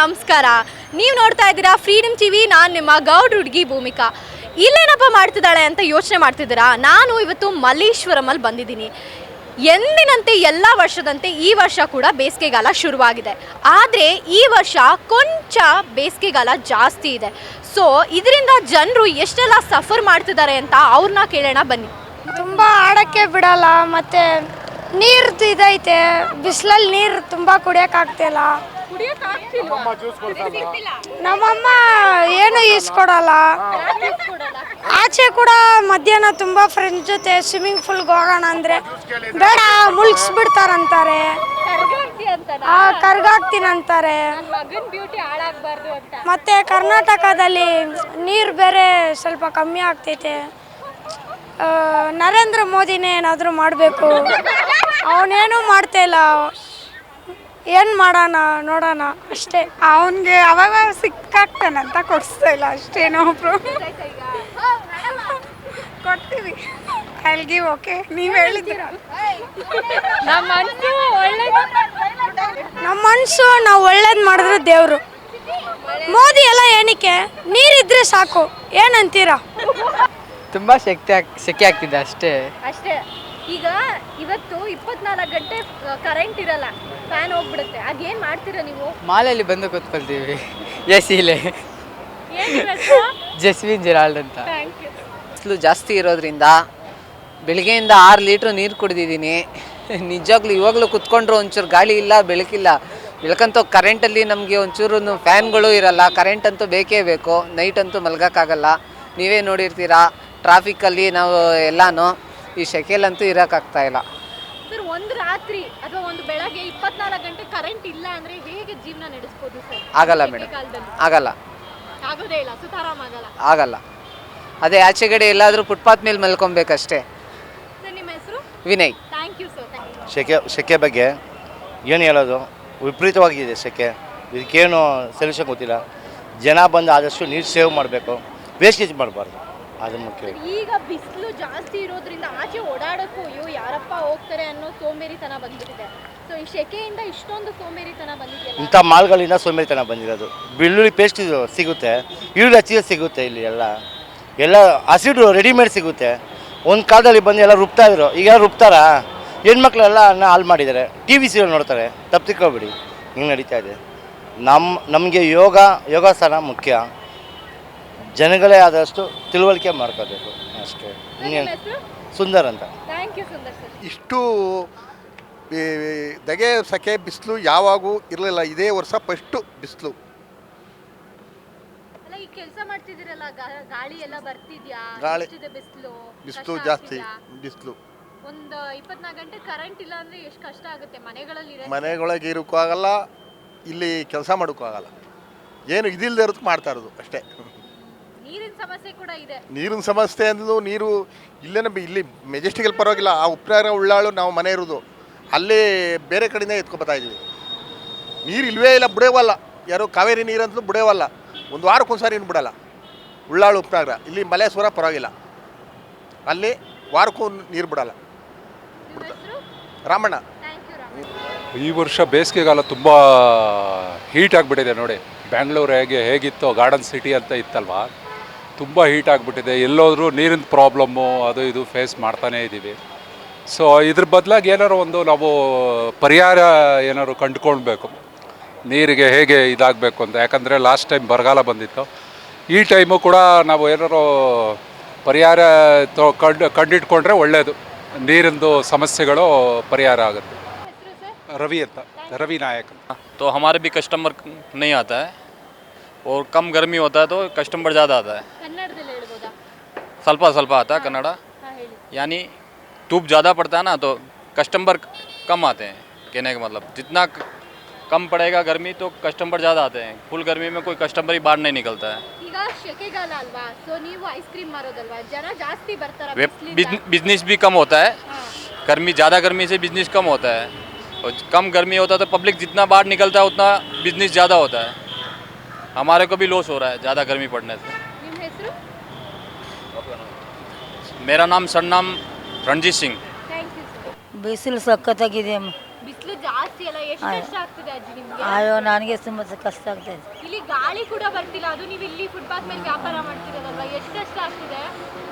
ನಮಸ್ಕಾರ. ನೀವು ನೋಡ್ತಾ ಇದ್ದೀರಾ ಫ್ರೀಡಮ್ ಟಿವಿ ನಾನು ನಿಮ್ಮ ಗೌಡ್ ಹುಡುಗಿ ಭೂಮಿಕಾ. ಇಲ್ಲೇನಪ್ಪ ಮಾಡ್ತಿದ್ದಾಳೆ ಅಂತ ಯೋಚನೆ ಮಾಡ್ತಿದ್ದೀರಾ? ನಾನು ಇವತ್ತು ಮಲ್ಲೇಶ್ವರಮಲ್ಲಿ ಬಂದಿದ್ದೀನಿ. ಎಂದಿನಂತೆ ಎಲ್ಲ ವರ್ಷದಂತೆ ಈ ವರ್ಷ ಕೂಡ ಬೇಸಿಗೆಗಾಲ ಶುರುವಾಗಿದೆ. ಆದರೆ ಈ ವರ್ಷ ಕೊಂಚ ಬೇಸಿಗೆಗಾಲ ಜಾಸ್ತಿ ಇದೆ. ಸೊ ಇದರಿಂದ ಜನರು ಎಷ್ಟೆಲ್ಲ ಸಫರ್ ಮಾಡ್ತಿದ್ದಾರೆ ಅಂತ ಅವ್ರನ್ನ ಕೇಳೋಣ ಬನ್ನಿ. ತುಂಬ ಆಡೋಕ್ಕೆ ಬಿಡಲ್ಲ, ಮತ್ತು ನೀರು ಇದೈತೆ. ಬಿಸಿಲಲ್ಲಿ ನೀರು ತುಂಬ ಕುಡಿಯೋಕ್ಕಾಗ್ತಿಲ್ಲ ನಮ್ಮಮ್ಮ ಏನು ಈಸ್ಕೊಡಲ್ಲ ಆಚೆ ಕೂಡ ಮಧ್ಯಾಹ್ನ ತುಂಬ ಫ್ರೆಂಡ್ಸ್ ಜೊತೆ ಸ್ವಿಮ್ಮಿಂಗ್ ಪೂಲ್ಗೆ ಹೋಗೋಣ ಅಂದರೆ ಬೇಡ ಮುಳುಗಿಸ್ಬಿಡ್ತಾರಂತಾರೆ ಆ ಕರ್ಗಾಗ್ತೀನಂತಾರೆ. ಮತ್ತೆ ಕರ್ನಾಟಕದಲ್ಲಿ ನೀರು ಬೇರೆ ಸ್ವಲ್ಪ ಕಮ್ಮಿ ಆಗ್ತೈತೆ. ನರೇಂದ್ರ ಮೋದಿನೇ ಏನಾದರೂ ಮಾಡಬೇಕು. ಅವನೇನೂ ಮಾಡ್ತಾ ಇಲ್ಲ. ಏನು ಮಾಡೋಣ ನೋಡೋಣ ಅಷ್ಟೇ. ಅವನಿಗೆ ಅವಾಗ ಸಿಕ್ಕಾಗ್ತಾನಂತ ಕೊಡಿಸ್ತಾ ಇಲ್ಲ ಅಷ್ಟೇನೋ ಒಬ್ರು. ಕೊಡ್ತೀವಿ. ಅಲ್ಗಿ ಓಕೆ ನೀವು ಹೇಳಿದ್ದೀರ ನಮ್ಮ ಮನಸ್ಸು ನಾವು ಒಳ್ಳೇದು ಮಾಡಿದ್ರೆ ದೇವರು. ಮೋದಿ ಎಲ್ಲ ಏನಕ್ಕೆ? ನೀರಿದ್ರೆ ಸಾಕು. ಏನಂತೀರಾ? ತುಂಬ ಶಕ್ತಿ ಸೆಕೆ ಆಗ್ತಿದೆ ಅಷ್ಟೇ. ಅಷ್ಟೇ. ಈಗ ಇವತ್ತು ಇಪ್ಪತ್ನಾಲ್ಕು ಗಂಟೆ ಕರೆಂಟ್ ಇರಲ್ಲ ಫ್ಯಾನ್ ಹೋಗ್ಬಿಡುತ್ತೆ. ಅದೇನ್ ಮಾಡ್ತೀರಾ ನೀವು? ಮಾಲಲ್ಲಿ ಬಂದು ಕೂತ್ಕೊಳ್ತೀವಿ ಎಸಿಲೆ ಸಿಲೆ. ಜಸ್ವಿನ್ ಜಿರಾಲ್ಡ್ ಅಂತ. ಬಿಸಿಲು ಜಾಸ್ತಿ ಇರೋದ್ರಿಂದ ಬೆಳಿಗ್ಗೆಯಿಂದ ಆರು ಲೀಟ್ರ್ ನೀರು ಕುಡಿದಿದ್ದೀನಿ. ನಿಜವಾಗ್ಲೂ ಇವಾಗಲೂ ಕುತ್ಕೊಂಡ್ರು ಒಂಚೂರು ಗಾಳಿ ಇಲ್ಲ ಬೆಳಕಿಲ್ಲ. ಬೆಳಕಂತೂ ಕರೆಂಟಲ್ಲಿ ನಮಗೆ ಒಂಚೂರು ಫ್ಯಾನ್ಗಳು ಇರಲ್ಲ. ಕರೆಂಟ್ ಅಂತೂ ಬೇಕೇ ಬೇಕು. ನೈಟ್ ಅಂತೂ ಮಲ್ಗೋಕ್ಕಾಗಲ್ಲ. ನೀವೇ ನೋಡಿರ್ತೀರಾ ಟ್ರಾಫಿಕ್ಕಲ್ಲಿ ನಾವು ಎಲ್ಲನೂ. ಈ ಶೆಕೆಲಂತೂ ಇರೋಕ್ಕಾಗ್ತಾ ಇಲ್ಲ. ಸರ್ ಒಂದು ರಾತ್ರಿ ಅಥವಾ ಒಂದು ಬೆಳಗ್ಗೆ ಇಪ್ಪತ್ನಾಲ್ಕು ಗಂಟೆ ಕರೆಂಟ್ ಇಲ್ಲ ಅಂದ್ರೆ ಹೇಗೆ ಜೀವನ ನಡೆಸ್ಬೋದು ಸರ್? ಆಗಲ್ಲ ಮೇಡಮ್. ಕಾಲದಲ್ಲಿ ಆಗಲ್ಲ. ಆಗೋದೇ ಇಲ್ಲ ಸುತಾರಾಮ್ ಆಗಲ್ಲ. ಆಗಲ್ಲ. ಅದೇ ಆಚೆಗಡೆ ಎಲ್ಲಾದರೂ ಫುಟ್ಪಾತ್ ಮೇಲೆ ಮಲ್ಕೊಬೇಕಷ್ಟೇ. ಸರ್ ನಿಮ್ಮ ಹೆಸರು? Vinay. Thank you sir thank you ಸೆಕೆ ಸೆಕೆ ಬಗ್ಗೆ ಏನು ಹೇಳೋದು? ವಿಪರೀತವಾಗಿದೆ ಸೆಕೆ ಇದಕ್ಕೇನು ಸೊಲ್ಯೂಷನ್ ಗೊತ್ತಿಲ್ಲ. ಜನ ಬಂದು ಆದಷ್ಟು ನೀರು ಸೇವ್ ಮಾಡಬೇಕು. ವೇಸ್ಟೇಜ್ ಮಾಡಬಾರ್ದು. ಅದು ಮುಖ್ಯ. ಈಗ ಬಿಸಿಲು ಜಾಸ್ತಿ ಇರೋದ್ರಿಂದ ಆಚೆ ಓಡಾಡಕ್ಕೂ ಅಯ್ಯೋ ಯಾರಪ್ಪ ಹೋಗ್ತಾರೆ ಅನ್ನೋ ಸೋಂಬೇರಿತನ ಬಂದ್ಬಿಟ್ಟಿದೆ. ಸೊ ಈ ಶೆಕೆಯಿಂದ ಇಷ್ಟೊಂದು ಸೋಂಬೇರಿತನ ಬಂದಿದೆಯಲ್ಲ? ಇಂಥ ಮಾಲ್ಗಳಿಂದ ಸೋಮೇರಿತನ ಬಂದಿರೋದು. ಬೆಳ್ಳುಳ್ಳಿ ಪೇಸ್ಟ್ ಇದು ಸಿಗುತ್ತೆ. ಈರುಳ್ಳಿ ಹಚ್ಚಿದ ಸಿಗುತ್ತೆ ಇಲ್ಲಿ ಎಲ್ಲ. ಎಲ್ಲ ಹಸಿಡು ರೆಡಿಮೇಡ್ ಸಿಗುತ್ತೆ. ಒಂದು ಕಾಲದಲ್ಲಿ ಬಂದು ಎಲ್ಲ ರುಬ್ತಾ ಇದ್ರು. ಈಗ ರುಬ್ತಾರಾ? ಹೆಣ್ಮಕ್ಳೆಲ್ಲ ಅನ್ನ ಹಾಳು ಮಾಡಿದ್ದಾರೆ. ಟಿ ವಿ ಸೀರಿಯಲ್ ನೋಡ್ತಾರೆ. ತಪ್ಪು ತಿಳ್ಕೊಬೇಡಿ ಹಿಂಗೆ ನಡೀತಾ ಇದೆ. ನಮ್ಮ ನಮಗೆ ಯೋಗ ಯೋಗಾಸನ ಮುಖ್ಯ. ಜನಗಳೇ ಆದಷ್ಟು ತಿಳುವಳಿಕೆ ಮಾಡ್ಕೋಬೇಕು. ಅಷ್ಟೇ. ನಿಮ್ಮ ಇನ್ನೇನು? ಹೆಸರು? ಸುಂದರ್ ಅಂತ. Thank you Sundar sir. ಇಷ್ಟು ಈ ದಗೆ ಸಖೆ ಬಿಸಿಲು ಯಾವಾಗೂ ಇರಲಿಲ್ಲ. ಇದೇ ವರ್ಷ ಫಸ್ಟು ಬಿಸಿಲು. ಅಲ್ಲ ಈ ಕೆಲಸ ಮಾಡ್ತಿದ್ದೀರಲ್ಲ ಗಾ- ಗಾಳಿ ಎಲ್ಲ ಬರ್ತಿದ್ಯಾ? ಗಾಳಿ- ಎಷ್ಟಿದೆ ಬಿಸಿಲು? ಬಿಸಿಲು ಜಾಸ್ತಿ ಬಿಸಿಲು. ಒಂದು ಇಪ್ಪತ್ನಾಲ್ಕು ಗಂಟೆ ಕರೆಂಟ್ ಇಲ್ಲ ಅಂದ್ರೆ ಎಷ್ಟು ಕಷ್ಟ ಆಗುತ್ತೆ? ಮನೆಗಳಲ್ಲಿ ಇರೋದು. ಮನೆಗೊಳಗೆ ಇರೋಕ್ಕೂ ಆಗಲ್ಲ ಇಲ್ಲಿ ಕೆಲಸ ಮಾಡೋಕ್ಕೂ ಆಗಲ್ಲ. ಏನು ಇದಿಲ್ಲದೆ ಇರೋದಕ್ಕೆ ಮಾಡ್ತಾ ಇರೋದು ಅಷ್ಟೇ. ನೀರಿನ ಸಮಸ್ಯೆ ಕೂಡ ಇದೆ. ನೀರಿನ ಸಮಸ್ಯೆ ನೀರು ಇಲ್ಲೇನ ಇಲ್ಲಿ ಮೆಜೆಸ್ಟಿಕಲ್ ಪರವಾಗಿಲ್ಲ ಆ ಉಪ್ರಾರ ಉಳ್ಳಾಳು ನಾವು ಮನೆ ಇರೋದು. ಅಲ್ಲಿ ಬೇರೆ ಕಡೆಯಿಂದ ಎತ್ಕೊಬತ್ತಾ ಇದ್ದೀವಿ ನೀರು ಇಲ್ವೇ ಇಲ್ಲ ಬಿಡೇವಲ್ಲ. ಯಾರು ಕಾವೇರಿ ನೀರಂತಲೂ ಬಿಡೇವಲ್ಲ. ಒಂದು ವಾರಕ್ಕೊಂದ್ಸಾರಿ ಏನು ಬಿಡಲ್ಲ. ಉಳ್ಳಾಳು ಉಪ್ರಾರ. ಇಲ್ಲಿ ಮಲೇಶ್ವರ ಪರವಾಗಿಲ್ಲ. ಅಲ್ಲಿ ವಾರಕ್ಕೂ ನೀರು ಬಿಡಲ್ಲ. ನಿಮ್ಮ ಹೆಸರು? ರಾಮಣ್ಣ. ಥ್ಯಾಂಕ್ ಯು ರಾಮ್ ಈ ವರ್ಷ ಬೇಸಿಗೆಗಾಲ ತುಂಬ ಹೀಟ್ ಆಗಿಬಿಟ್ಟಿದೆ ನೋಡಿ. ಬ್ಯಾಂಗ್ಳೂರು ಹೇಗೆ ಹೇಗಿತ್ತು ಗಾರ್ಡನ್ ಸಿಟಿ ಅಂತ ಇತ್ತಲ್ವಾ? ತುಂಬ ಹೀಟ್ ಆಗಿಬಿಟ್ಟಿದೆ ಎಲ್ಲೋದ್ರೂ ನೀರಿನ ಪ್ರಾಬ್ಲಮ್ಮು ಅದು ಇದು ಫೇಸ್ ಮಾಡ್ತಾನೇ ಇದ್ದೀವಿ ಸೊ ಇದ್ರ ಬದಲಾಗಿ ಏನಾರು ಒಂದು ನಾವು ಪರಿಹಾರ ಏನಾದ್ರು ಕಂಡುಕೊಳ್ಬೇಕು ನೀರಿಗೆ ಹೇಗೆ ಇದಾಗಬೇಕು ಅಂತ ಯಾಕಂದರೆ ಲಾಸ್ಟ್ ಟೈಮ್ ಬರಗಾಲ ಬಂದಿತ್ತು ಈ ಟೈಮು ಕೂಡ ನಾವು ಏನಾರು ಪರಿಹಾರ ತೊ ಕಂಡು ಕಂಡಿಡ್ಕೊಂಡ್ರೆ ಒಳ್ಳೆಯದು ನೀರಿಂದು ಸಮಸ್ಯೆಗಳು ಪರಿಹಾರ ಆಗುತ್ತೆ ರವಿ ಅಂತ ರವಿ ನಾಯಕ್ ಅಂತ तो हमारे भी कस्टमर नहीं आता है और कम गर्मी होता है तो कस्टमर ज़्यादा आता है ಕನ್ನಡದಲ್ಲಿ ಹೇಳ್ಬೋದಾ ಸ್ವಲ್ಪ ಸ್ವಲ್ಪ आता है कन्नड़ा ಹಾಂ ಹೇಳಿ यानी धूप ज़्यादा पड़ता है ना तो कस्टमर कम आते हैं कहने का मतलब जितना क- कम पड़ेगा गर्मी तो कस्टमर ज़्यादा आते हैं फुल गर्मी में कोई कस्टमर ही बाहर नहीं निकलता है ಈಗ ಶೆಕೆಗಾಲ ಅಲ್ವಾ ಸೊ ನೀವು ಐಸ್ ಕ್ರೀಮ್ ಮಾರೋದಲ್ವಾ ಜನ ಜಾಸ್ತಿ ಬರ್ತಾರ वे बिजनेस भी कम होता है गर्मी ज़्यादा गर्मी से बिजनेस कम होता है और कम गर्मी होता है तो पब्लिक जितना बाहर निकलता है उतना बिजनेस ज़्यादा होता है हमारे को भी लॉस हो रहा है ज़्यादा गर्मी पड़ने से। मेरा नाम सरनाम रणजीत सिंह। बिल्कुल सख्त है कि ಜಾಸ್ತಿ ಅಲ್ಲ ಎಷ್ಟು ಕಷ್ಟ ಆಗ್ತಿದೆ ಅಜ್ಜಿ ನಿಮ್ಗೆ? ಅಯ್ಯೋ ನನಗೆ ತುಂಬಾ ಕಷ್ಟ ಆಗ್ತಾ ಇಲ್ಲಿ ಗಾಳಿ ಕೂಡ ಬರ್ತಿಲ್ಲ ಅದು ನೀವು ಇಲ್ಲಿ ಫುಟ್ಪಾತ್ ಮೇಲೆ ವ್ಯಾಪಾರ ಮಾಡ್ತಿರೋದಲ್ವಾ? ಎಷ್ಟು ಕಷ್ಟ ಆಗ್ತಿದೆ?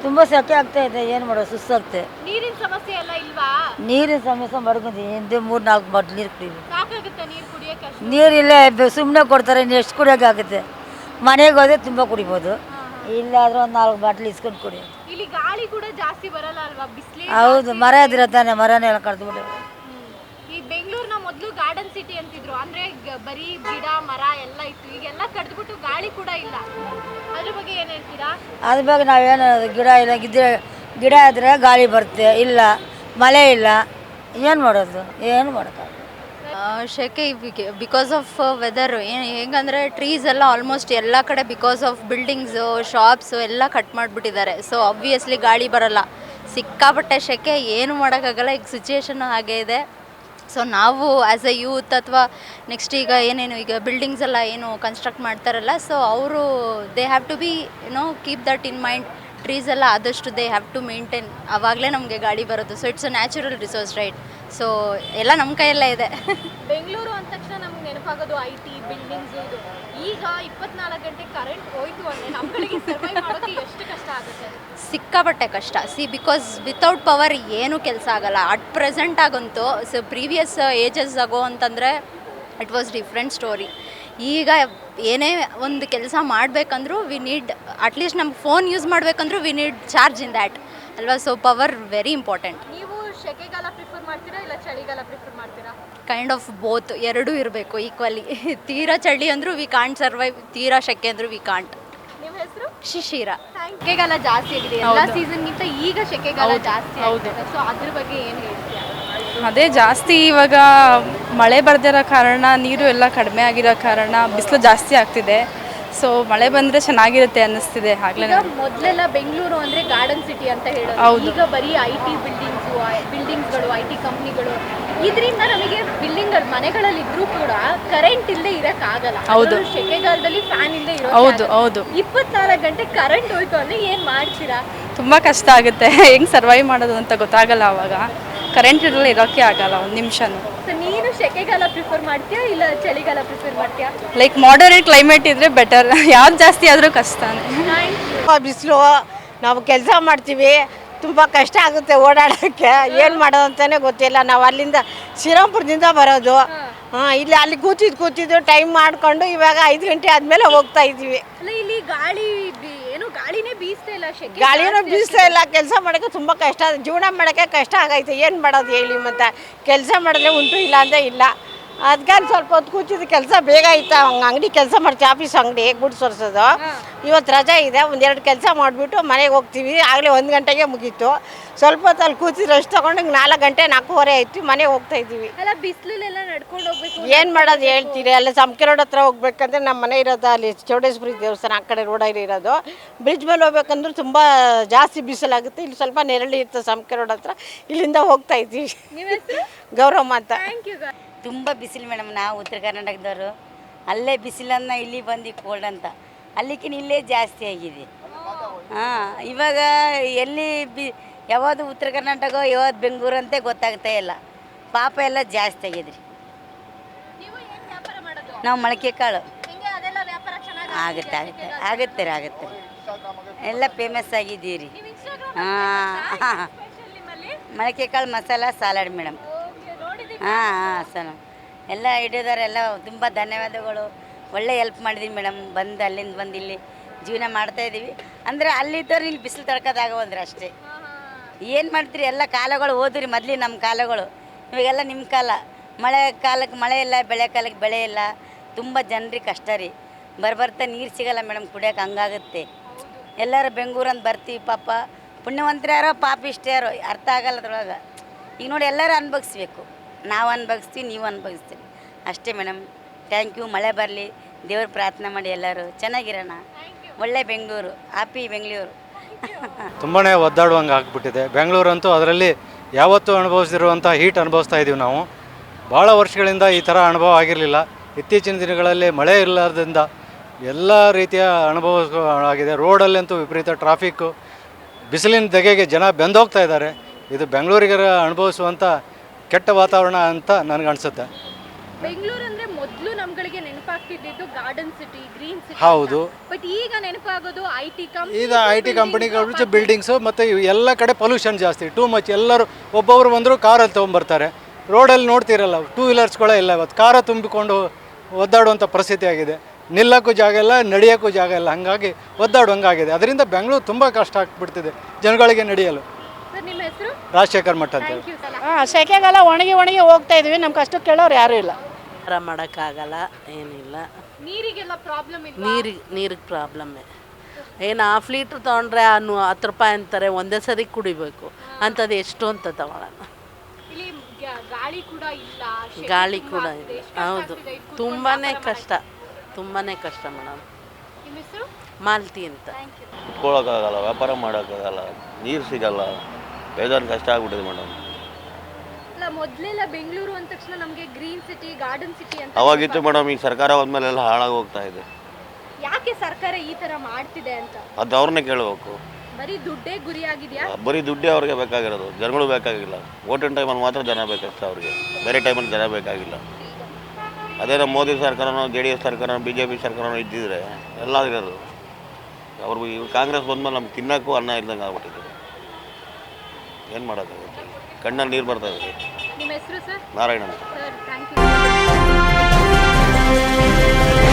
ತುಂಬ ಸೆಕೆ ಆಗ್ತಾ ಇದೆ ಏನು ಮಾಡೋದು ಸುಸ್ತಾಗ್ತದೆ. ನೀರಿನ ಸಮಸ್ಯೆ ಎಲ್ಲ ಇಲ್ವಾ? ನೀರಿನ ಸಮಸ್ಯೆ ಮಡ್ಕೊಂತೀನಿ ಹಿಂದೆ ಮೂರು ನಾಲ್ಕು ಬಾಟ್ಲು ನೀರು ಕುಡಿಬೇಕು. ಸಾಕಾಗುತ್ತೆ ನೀರು ಕುಡಿಯಕ್ಕೆ ಅಷ್ಟು? ನೀರಿಲ್ಲೇ ಸುಮ್ಮನೆ ಕೊಡ್ತಾರೆ ಇನ್ನು ಎಷ್ಟು ಕುಡಿಯೋಕ್ಕಾಗುತ್ತೆ ಮನೆಗೆ ಹೋದ್ರೆ ತುಂಬ ಕುಡಿಬೋದು. ಇಲ್ಲಾದ್ರೂ ಒಂದು ನಾಲ್ಕು ಬಾಟ್ಲು ಇಸ್ಕೊಂಡು ಕುಡಿಯೋದು. ಇಲ್ಲಿ ಗಾಳಿ ಕೂಡ ಜಾಸ್ತಿ ಬರಲ್ಲ ಅಲ್ವಾ? ಬಿಸಿಲೇ ಹೌದು ಮರ ಇದ್ರೆ ತಾನೆ ಮರನೆಲ್ಲ ಕಡ್ದು ಬಿಡು ಈ ಬೆಂಗಳೂರಿನ ಮೊದಲು ಗಾರ್ಡನ್ ಸಿಟಿ ಅಂತಿದ್ರು. ಅಂದ್ರೆ ಬರೀ ಗಿಡ ಮರ ಎಲ್ಲ ಇತ್ತು. ಈಗೆಲ್ಲ ಕಡ್ದ್ಬಿಟ್ಟು ಗಾಳಿ ಕೂಡ ಇಲ್ಲ. ಅದ್ರ ಬಗ್ಗೆ ಏನ್ ಹೇಳ್ತೀರಾ? ಅದ್ರ ಬಗ್ಗೆ ನಾವೇನು ಗಿಡ ಇಲ್ಲ. ಗಿದ್ರೆ ಗಿಡ ಇದ್ರೆ ಗಾಳಿ ಬರುತ್ತೆ. ಇಲ್ಲ. ಮಳೆ ಇಲ್ಲ. ಏನು ಮಾಡೋದು? ಏನು ಮಾಡೋಕ್ಕಾಗಲ್ಲ. ಶೆಕೆ ಬಿಕಾಸ್ ಆಫ್ ವೆದರ್ ಏನು ಹೆಂಗಂದರೆ ಟ್ರೀಸ್ ಎಲ್ಲ ಆಲ್ಮೋಸ್ಟ್ ಎಲ್ಲ ಕಡೆ ಬಿಕಾಸ್ ಆಫ್ ಬಿಲ್ಡಿಂಗ್ಸು ಶಾಪ್ಸು ಎಲ್ಲ ಕಟ್ ಮಾಡಿಬಿಟ್ಟಿದ್ದಾರೆ. ಸೊ ಆಬ್ವಿಯಸ್ಲಿ ಗಾಳಿ ಬರಲ್ಲ. ಸಿಕ್ಕಾಪಟ್ಟೆ ಶೆಕೆ ಏನು ಮಾಡೋಕ್ಕಾಗಲ್ಲ. ಈಗ ಸಿಚುಯೇಷನ್ ಹಾಗೆ ಇದೆ. ಸೊ ನಾವು ಆ್ಯಸ್ ಎ ಯೂತ್ ಅಥವಾ ನೆಕ್ಸ್ಟ್ ಈಗ ಏನೇನು ಈಗ ಬಿಲ್ಡಿಂಗ್ಸ್ ಎಲ್ಲ ಏನು ಕನ್ಸ್ಟ್ರಕ್ಟ್ ಮಾಡ್ತಾರಲ್ಲ ಸೊ ಅವರು they have to be no keep that in mind trees ಎಲ್ಲ ಆದಷ್ಟು ದೇ ಹ್ಯಾವ್ ಟು ಮೇಂಟೈನ್ ಆವಾಗಲೇ ನಮಗೆ ಗಾಡಿ ಬರೋದು. So it's a natural resource right so ಎಲ್ಲ ನಮ್ಮ ಕೈಯಲ್ಲೇ ಇದೆ. ಬೆಂಗಳೂರು ಅಂದ ತಕ್ಷಣ ನಮ್ಗೆ ನೆನಪಾಗೋದು ಐ ಟಿ ಬಿಲ್ಡಿಂಗ್ಸ್ ಇದು. ಈಗ ಇಪ್ಪತ್ನಾಲ್ಕು ಗಂಟೆ ಕರೆಂಟ್ ಹೋಯ್ತು ಅಂದ್ರೆ ನಮ್ಗಳಿಗೆ ಸರ್ವೈವ್ ಮಾಡೋಕೆ ಎಷ್ಟು ಕಷ್ಟ ಆಗುತ್ತೆ? ಸಿಕ್ಕಾಪಟ್ಟೆ ಕಷ್ಟ. ಸಿ ಬಿಕಾಸ್ ವಿತೌಟ್ ಪವರ್ ಏನು ಕೆಲಸ ಆಗಲ್ಲ. ಅಟ್ ಪ್ರೆಸೆಂಟ್ ಆಗಂತೂ ಸೊ ಪ್ರೀವಿಯಸ್ ಏಜಸ್ ಆಗೋ ಅಂತಂದರೆ ಇಟ್ ವಾಸ್ ಡಿಫ್ರೆಂಟ್ ಸ್ಟೋರಿ ಈಗ ಏನೇ ಒಂದು ಕೆಲಸ ಮಾಡಬೇಕಂದ್ರೂ ವಿ ನೀಡ್ ಅಟ್ಲೀಸ್ಟ್ ನಮ್ಗೆ phone use ಮಾಡಬೇಕಂದ್ರೂ we need charge in that ಅಲ್ವಾ? ಸೊ ಪವರ್ ವೆರಿ ಇಂಪಾರ್ಟೆಂಟ್ ನೀವು ಸೆಕೆಗಾಲ ಪ್ರಿಫರ್ ಮಾಡ್ತೀರಾ ಇಲ್ಲ ಚಳಿಗಾಲ ಪ್ರಿಫರ್ ಮಾಡ್ತೀರಾ? ಕೈಂಡ್ ಆಫ್ ಬೋತ್ ಎರಡೂ ಇರಬೇಕು ಈಕ್ವಲಿ ತೀರಾ ಚಳಿ ಅಂದ್ರೂ ವಿ ಕಾಂಟ್ ಸರ್ವೈವ್ ತೀರಾ ಶೆಕೆ ಅಂದ್ರೂ ವಿ ಕಾಂಟ್ ನಿಮ್ಮ ಹೆಸರು? ಶಿಶಿರ. ಸೆಕೆಗಾಲ ಜಾಸ್ತಿ ಆಗಿದೆ. ಎಲ್ಲ ಸೀಸನ್ಗಿಂತ ಈಗ ಸೆಕೆಗಾಲ ಜಾಸ್ತಿ ಆಗಿದೆ. ಸೊ ಅದ್ರ ಬಗ್ಗೆ ಏನು ಹೇಳ್ತೀರಾ ಅದೇ ಜಾಸ್ತಿ ಇವಾಗ ಮಳೆ ಬರ್ದಿರೋ ಕಾರಣ ನೀರು ಎಲ್ಲ ಕಡಿಮೆ ಆಗಿರೋ ಕಾರಣ ಬಿಸಿಲು ಜಾಸ್ತಿ ಆಗ್ತಿದೆ. ಸೊ ಮಳೆ ಬಂದರೆ ಚೆನ್ನಾಗಿರುತ್ತೆ ಅನ್ನಿಸ್ತಿದೆ ಆಗಲೇ ಮೊದಲೆಲ್ಲ ಬೆಂಗಳೂರು ಅಂದ್ರೆ ಗಾರ್ಡನ್ ಸಿಟಿ ಅಂತ ಹೇಳೋದು. ಹೌದು. ಈಗ ಬರೀ ಐ ಟಿ ಬಿಲ್ಡಿಂಗ್ಸು ಬಿಲ್ಡಿಂಗ್ಸ್ಗಳು ಐ ಟಿ ಕಂಪ್ನಿಗಳು ಇದರಿಂದ ನಮಗೆ ಬಿಲ್ಡಿಂಗ್ ಮನೆಗಳಲ್ಲಿ ಇದ್ರೂ ಕೂಡ ಕರೆಂಟ್ ಇಲ್ಲದೆ ಇರಕ್ ಆಗಲ್ಲ. ಹೌದು. ಸೆಕೆಗಾಲದಲ್ಲಿ ಫ್ಯಾನ್ ಇಲ್ಲದೆ ಇರೋ ಹೌದು ಹೌದು. ಇಪ್ಪತ್ನಾಲ್ಕು ಗಂಟೆ ಕರೆಂಟ್ ಹೋಯ್ತು ಅಂದ್ರೆ ಏನ್ ಮಾಡ್ತೀರಾ? ತುಂಬಾ ಕಷ್ಟ ಆಗುತ್ತೆ. ಹೆಂಗ್ ಸರ್ವೈವ್ ಮಾಡೋದು ಅಂತ ಗೊತ್ತಾಗಲ್ಲ ಅವಾಗ. ಕರೆಂಟ್ ಇರಲ್ಲ ಇರೋಕೆ ಆಗಲ್ಲ ಒಂದು ನಿಮಿಷನೂ. ಸೆಕೆಗಾಲ ಪ್ರಿಫರ್ ಮಾಡ್ತೀಯಾ ಇಲ್ಲ ಚಳಿಗಾಲ ಪ್ರಿಫರ್ ಮಾಡ್ತೀಯಾ? ಲೈಕ್ ಮಾಡರೇಟ್ ಕ್ಲೈಮೇಟ್ ಇದ್ರೆ ಬೆಟರ್ ಯಾವ್ದು ಜಾಸ್ತಿ ಆದರೂ ಕಷ್ಟ ಬಿಸಿಲು ನಾವು ಕೆಲಸ ಮಾಡ್ತೀವಿ ತುಂಬ ಕಷ್ಟ ಆಗುತ್ತೆ ಓಡಾಡೋಕ್ಕೆ. ಏನು ಮಾಡೋದು ಅಂತಲೇ ಗೊತ್ತಿಲ್ಲ. ನಾವು ಅಲ್ಲಿಂದ ಶ್ರೀರಾಮ್ಪುರದಿಂದ ಬರೋದು. ಹಾಂ. ಇಲ್ಲಿ ಅಲ್ಲಿ ಕೂತಿದ್ದು ಕೂತಿದ್ದು ಟೈಮ್ ಮಾಡಿಕೊಂಡು ಇವಾಗ ಐದು ಗಂಟೆ ಆದಮೇಲೆ ಹೋಗ್ತಾ ಇದ್ದೀವಿ. ಅಲ್ಲ ಇಲ್ಲಿ ಗಾಳಿ ಬೀಸ್ತಾ ಇಲ್ಲ ಸೆಕೆ ಗಾಳಿನೂ ಬೀಸ್ತಾ ಇಲ್ಲ ಕೆಲಸ ಮಾಡೋಕ್ಕೆ ತುಂಬ ಕಷ್ಟ ಜೀವನ ಮಾಡೋಕ್ಕೆ ಕಷ್ಟ ಆಗೈತೆ ಏನು ಮಾಡೋದು ಹೇಳಿ ಮತ್ತೆ ಕೆಲಸ ಮಾಡಿದ್ರೆ ಉಂಟು ಇಲ್ಲ ಅಂದರೆ ಇಲ್ಲ. ಅದಕ್ಕೆ ಸ್ವಲ್ಪ ಹೊತ್ತು ಕೂತಿದ್ದು ಕೆಲಸ ಬೇಗ ಆಯ್ತು? ಹಂಗೆ ಅಂಗಡಿ ಕೆಲಸ ಮಾಡ್ತೀವಿ ಆಫೀಸ್ ಅಂಗಡಿ ಗುಡ್ಸ್ ಒರೆಸೋದು? ಇವತ್ತು ರಜಾ ಇದೆ ಒಂದೆರಡು ಕೆಲಸ ಮಾಡಿಬಿಟ್ಟು ಮನೆಗೆ ಹೋಗ್ತೀವಿ. ಆಗಲೇ ಒಂದು ಗಂಟೆಗೆ ಮುಗೀತು. ಸ್ವಲ್ಪ ಹೊತ್ತು ಅಲ್ಲಿ ಕೂತಿದ್ರೆ ರೆಸ್ಟ್ ತೊಗೊಂಡು ನಾಲ್ಕು ಗಂಟೆ ನಾಲ್ಕೂವರೆ ಆಯ್ತು ಮನೆಗೆ ಹೋಗ್ತಾ ಇದ್ದೀವಿ. ಅಲ್ಲ ಬಿಸಿಲಲ್ಲೆಲ್ಲ ನಡ್ಕೊಂಡು ಹೋಗ್ಬೇಕು ಏನು ಮಾಡೋದು ಹೇಳ್ತೀರಿ? ಅಲ್ಲ ಸಮಕೆ ರೋಡ್ ಹತ್ರ ಹೋಗ್ಬೇಕಂದ್ರೆ ನಮ್ಮ ಮನೆ ಇರೋದು ಅಲ್ಲಿ ಚೌಡೇಶ್ವರಿ ದೇವಸ್ಥಾನ ಆ ಕಡೆ ರೋಡಲ್ಲಿ ಇರೋದು. ಬ್ರಿಡ್ಜ್ ಮೇಲೆ ಹೋಗ್ಬೇಕಂದ್ರೆ ತುಂಬ ಜಾಸ್ತಿ ಬಿಸಿಲಾಗುತ್ತೆ. ಇಲ್ಲಿ ಸ್ವಲ್ಪ ನೆರಳಿ ಇರ್ತದೆ ಸಮಕೆ ರೋಡ್ ಹತ್ರ. ಇಲ್ಲಿಂದ ಹೋಗ್ತಾ ಇದ್ದೀವಿ. ಗೌರಮ್ಮ ಅಂತ. ಥ್ಯಾಂಕ್ ಯು ತುಂಬ ಬಿಸಿಲು ಮೇಡಮ್ ನಾವು ಉತ್ತರ ಕರ್ನಾಟಕದವರು. ಅಲ್ಲೇ ಬಿಸಿಲನ್ನು ಇಲ್ಲಿ ಬಂದು ಕೋಲ್ಡ್ ಅಂತ. ಅಲ್ಲಿಕಿನ ಇಲ್ಲೇ ಜಾಸ್ತಿ ಆಗಿದೆ. ಹಾಂ ಇವಾಗ ಎಲ್ಲಿ ಬಿ ಯಾವುದು ಉತ್ತರ ಕರ್ನಾಟಕ ಯಾವ್ದು ಬೆಂಗಳೂರು ಅಂತ ಗೊತ್ತಾಗ್ತಾ ಇಲ್ಲ. ಪಾಪ ಎಲ್ಲ ಜಾಸ್ತಿ ಆಗಿದೆ. ರೀ ನೀವು ಮೊಳಕೆ ಕಾಳು. ಆಗುತ್ತೆ ಆಗುತ್ತೆ ಆಗುತ್ತೆ ರೀ ಆಗುತ್ತೆ ಎಲ್ಲ ಫೇಮಸ್ ಆಗಿದ್ದೀರಿ. ಹಾಂ. ಮೊಳಕೆ ಕಾಳು ಮಸಾಲ ಸಲಾಡ್ ಮೇಡಮ್. ಹಾಂ ಹಾಂ ಸರ್ ಎಲ್ಲ ಹಿಡಿದವರೆಲ್ಲ ತುಂಬ ಧನ್ಯವಾದಗಳು. ಒಳ್ಳೆ ಹೆಲ್ಪ್ ಮಾಡಿದ್ದೀನಿ ಮೇಡಮ್ ಬಂದು ಅಲ್ಲಿಂದ ಬಂದು ಇಲ್ಲಿ ಜೀವನ ಮಾಡ್ತಾಯಿದ್ದೀವಿ ಅಂದರೆ ಅಲ್ಲಿದ್ದವ್ರು ಇಲ್ಲಿ ಬಿಸಿಲು ತಡ್ಕೋದಾಗವಲ್ರಿ ಅಷ್ಟೇ. ಏನು ಮಾಡ್ತೀರಿ? ಎಲ್ಲ ಕಾಲಗಳು ಓದ್ರಿ ಮೊದಲಿ ನಮ್ಮ ಕಾಲಗಳು. ಇವಾಗೆಲ್ಲ ನಿಮ್ಮ ಕಾಲ. ಮಳೆ ಕಾಲಕ್ಕೆ ಮಳೆ ಇಲ್ಲ, ಬೆಳೆ ಕಾಲಕ್ಕೆ ಬೆಳೆ ಇಲ್ಲ. ತುಂಬ ಜನರಿಗೆ ಕಷ್ಟ ರೀ. ಬರ್ಬರ್ತಾ ನೀರು ಸಿಗಲ್ಲ ಮೇಡಮ್ ಕುಡಿಯೋಕೆ ಹಂಗಾಗುತ್ತೆ. ಎಲ್ಲರೂ ಬೆಂಗ್ಳೂರಂದು ಬರ್ತೀವಿ ಪಾಪ. ಪುಣ್ಯವಂತರು ಯಾರೋ ಪಾಪ ಇಷ್ಟ ಯಾರೋ. ಅರ್ಥ ಆಗಲ್ಲ ಅದ್ರೊಳಗೆ. ಈಗ ನೋಡಿ ಎಲ್ಲರೂ ಅನ್ಭವಿಸ್ಬೇಕು. ನಾವು ಅನ್ಭವಿಸ್ತೀವಿ ನೀವು ಅನ್ಭವಿಸ್ತೀರಿ. ಅಷ್ಟೇ ಮೇಡಮ್. ಥ್ಯಾಂಕ್ ಯು ಮಳೆ ಬರಲಿ. ದೇವ್ರ ಪ್ರಾರ್ಥನೆ ಮಾಡಿ ಎಲ್ಲರೂ. ಚೆನ್ನಾಗಿರೋಣ. ಒಳ್ಳೆ ಬೆಂಗಳೂರು. ಹ್ಯಾಪಿ ಬೆಂಗಳೂರು. ತುಂಬಾ ಒದ್ದಾಡುವಂಗೆ ಆಗ್ಬಿಟ್ಟಿದೆ. ಬೆಂಗಳೂರಂತೂ ಅದರಲ್ಲಿ ಯಾವತ್ತೂ ಅನುಭವಿಸಿರುವಂಥ ಹೀಟ್ ಅನುಭವಿಸ್ತಾ ಇದ್ದೀವಿ ನಾವು. ಭಾಳ ವರ್ಷಗಳಿಂದ ಈ ಥರ ಅನುಭವ ಆಗಿರಲಿಲ್ಲ. ಇತ್ತೀಚಿನ ದಿನಗಳಲ್ಲಿ ಮಳೆ ಇರಲಾರ್ದಿಂದ ಎಲ್ಲ ರೀತಿಯ ಅನುಭವ ಆಗಿದೆ. ರೋಡಲ್ಲಂತೂ ವಿಪರೀತ ಟ್ರಾಫಿಕ್ಕು ಬಿಸಿಲಿನ ದೆಗೆಗೆ ಜನ ಬೆಂದೋಗ್ತಾ ಇದ್ದಾರೆ. ಇದು ಬೆಂಗಳೂರಿಗರ ಅನುಭವಿಸುವಂಥ ಕೆಟ್ಟ ವಾತಾವರಣ ಅಂತ ನನಗನ್ಸುತ್ತೆ. ಬೆಂಗಳೂರು ಅಂದ್ರೆ ಮೊದಲು ನಮ್ಗಳಿಗೆ ನೆನಪಾಗ್ತಿದ್ದು ಗಾರ್ಡನ್ ಸಿಟಿ ಗ್ರೀನ್ ಸಿಟಿ ಹೌದು. ಬಟ್ ಈಗ ನೆನಪಾಗೋದು ಐ ಟಿ ಕಂಪ್ನಿ ಈಗ ಐ ಟಿ ಕಂಪನಿಗಳು ಬಿಲ್ಡಿಂಗ್ಸು ಮತ್ತು ಎಲ್ಲ ಕಡೆ ಪೊಲ್ಯೂಷನ್ ಜಾಸ್ತಿ ಟೂ ಮಚ್ ಎಲ್ಲರೂ ಒಬ್ಬೊಬ್ರು ಬಂದರೂ ಕಾರಲ್ಲಿ ತೊಗೊಂಬರ್ತಾರೆ ರೋಡಲ್ಲಿ ನೋಡ್ತಿರಲ್ಲ ಟೂ ವೀಲರ್ಸ್ಗಳೇ ಇಲ್ಲ ಇವತ್ತು. ಕಾರ ತುಂಬಿಕೊಂಡು ಒದ್ದಾಡುವಂಥ ಪರಿಸ್ಥಿತಿ ಆಗಿದೆ. ನಿಲ್ಲಕ್ಕೂ ಜಾಗ ಇಲ್ಲ ನಡೆಯೋಕ್ಕೂ ಜಾಗ ಇಲ್ಲ. ಹಾಗಾಗಿ ಒದ್ದಾಡುವಂಗಾಗಿದೆ. ಅದರಿಂದ ಬೆಂಗಳೂರು ತುಂಬ ಕಷ್ಟ ಆಗ್ಬಿಡ್ತಿದೆ ಜನಗಳಿಗೆ ನಡೆಯಲು. ಹೆಸರು? ರಾಜಶೇಖರ್ ಮಠ ಹಾಂ ಸೆಕೆಗೆಲ್ಲ ಒಣಗಿ ಒಣಗಿ ಹೋಗ್ತಾ ಇದೀವಿ. ನಮ್ಮ ಕಷ್ಟ ಕೇಳೋರು ಯಾರೂ ಇಲ್ಲ. ಮಾಡೋಕ್ಕಾಗಲ್ಲ ಏನಿಲ್ಲ. ನೀರಿಗೆಲ್ಲ ಪ್ರಾಬ್ಲಮ್ ಇಲ್ಲ ನೀರಿಗೆ ನೀರಿಗೆ ಪ್ರಾಬ್ಲಮ್ಮೆ ಏನು ಹಾಫ್ ಲೀಟ್ರ್ ತೊಗೊಂಡ್ರೆ ಅನ್ನು ಹತ್ತು ರೂಪಾಯಿ ಅಂತಾರೆ ಒಂದೇ ಸರಿ ಕುಡಿಬೇಕು. ಅಂಥದ್ದು ಎಷ್ಟು ಅಂತ ತಗೊಳ್ಳೋಣ ಇಲ್ಲಿ ಗ- ಗಾಳಿ ಕೂಡ ಇಲ್ಲ ಶೆಕೆ ಗಾಳಿ ತುಂಬಾ ಕೂಡ ಆಗ್ತಿದೆ. ಎಷ್ಟು ಹೌದು. ಕಷ್ಟ ಆಗ್ತಿದೆ. ಇಲ್ಲಿ ಕೂತ್ಕೊಂಡು ತುಂಬಾ ವ್ಯಾಪಾರ ಕಷ್ಟ ತುಂಬಾ ಕಷ್ಟ ಮೇಡಮ್. ನಿಮ್ಮ ಹೆಸರು? ಮಾಲ್ತಿ ಅಂತ. ಥ್ಯಾಂಕ್ ಯು ಕುತ್ಕೊಳ್ಳೋಕ್ಕಾಗಲ್ಲ ವ್ಯಾಪಾರ ಮಾಡೋಕ್ಕಾಗಲ್ಲ ನೀರು ಸಿಗಲ್ಲ. ವೇದರ್ ಕಷ್ಟ ಆಗ್ಬಿಟ್ಟಿದೆ ಮೇಡಮ್. ಅಲ್ಲ ಮೊದಲೆಲ್ಲ ಬೆಂಗಳೂರು ಅಂದ ತಕ್ಷಣ ನಮಗೆ ಗ್ರೀನ್ ಸಿಟಿ ಗಾರ್ಡನ್ ಸಿಟಿ ಅಂತ ಅವಾಗಿತ್ತು ಮೇಡಮ್ ಈಗ ಸರ್ಕಾರ ಹೋದ್ಮೇಲೆ ಎಲ್ಲ ಹಾಳಾಗಿ ಹೋಗ್ತಾ ಇದೆ. ಯಾಕೆ ಸರ್ಕಾರ ಈ ತರ ಮಾಡ್ತಿದೆ ಅಂತ? ಅದು ಅವ್ರನ್ನೇ ಕೇಳಬೇಕು. ಬರೀ ದುಡ್ಡೇ ಗುರಿಯಾಗಿದ್ಯಾ ಬರೀ ದುಡ್ಡೇ ಅವ್ರಿಗೆ ಬೇಕಾಗಿರೋದು. ಜನಗಳು ಬೇಕಾಗಿಲ್ಲ. ಓಟಿನ ಟೈಮಲ್ಲಿ ಮಾತ್ರ ಜನ ಬೇಕಷ್ಟೇ ಅವ್ರಿಗೆ. ಬೇರೆ ಟೈಮಲ್ಲಿ ಜನ ಬೇಕಾಗಿಲ್ಲ. ಅದೇ ನಮ್ಮ ಮೋದಿ ಸರ್ಕಾರನೋ ಜೆ ಡಿ ಎಸ್ ಸರ್ಕಾರನೋ ಬಿ ಜೆ ಪಿ ಸರ್ಕಾರನೋ ಇದ್ದಿದ್ರೆ ಎಲ್ಲ ಇರೋದು. ಅವ್ರು ಇವ್ರು ಕಾಂಗ್ರೆಸ್ ಬಂದ್ಮೇಲೆ ನಮ್ಗೆ ತಿನ್ನೋಕ್ಕೂ ಅನ್ನ ಇಲ್ದಂಗೆ ಆಗ್ಬಿಟ್ಟಿದೆ. ಏನು ಮಾಡೋದು? ಕಣ್ಣಲ್ಲಿ ನೀರು ಬರ್ತಾ ಇದೆ. ನಿಮ್ಮ ಹೆಸರು sir? Narayana sir thank you